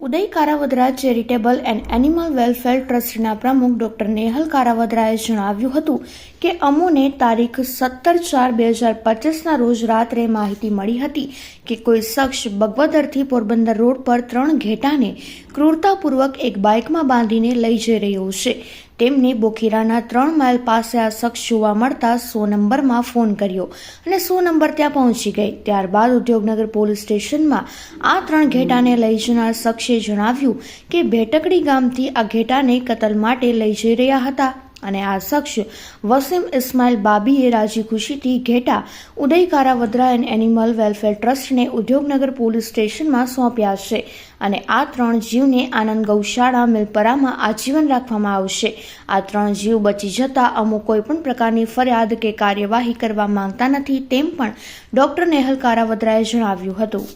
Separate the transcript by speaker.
Speaker 1: Uday Karavadra charitable and animal welfare ટ્રસ્ટના પ્રમુખ doctor Nehal કારાવદરાએ જણાવ્યું હતું કે અમોને તારીખ સત્તર ચાર બે હજાર પચીસના રોજ રાત્રે માહિતી મળી હતી કે કોઈ શખ્સ બગવદરથી પોરબંદર રોડ પર ત્રણ ઘેટાને ક્રૂરતાપૂર્વક એક બાઇકમાં બાંધીને લઈ જઈ રહ્યો છે. તેમને બોખીરાના ત્રણ માઇલ પાસે આ શખ્સ જોવા મળતા સો નંબરમાં ફોન કર્યો અને સો નંબર ત્યાં પહોંચી ગઈ. ત્યારબાદ ઉદ્યોગનગર પોલીસ સ્ટેશનમાં આ ત્રણ ઘેટાને લઈ જનાર શખ્સે જણાવ્યું કે ભેટકડી ગામથી આ ઘેટાને કતલ માટે લઈ જઈ રહ્યા હતા. અને આ શખ્સ વસીમ ઇસ્માઇલ બાબીએ રાજી ખુશીથી ઘેટા Uday Karavadra and animal welfare ટ્રસ્ટને ઉદ્યોગનગર પોલીસ સ્ટેશનમાં સોંપ્યા છે અને આ ત્રણ જીવને આનંદ ગૌશાળા મિલપરામાં આજીવન રાખવામાં આવશે. આ ત્રણ જીવ બચી જતા અમુક કોઈ પણ પ્રકારની ફરિયાદ કે કાર્યવાહી કરવા માંગતા નથી તેમ પણ ડોક્ટર નેહલ કારાવદ્રાએ જણાવ્યું હતું.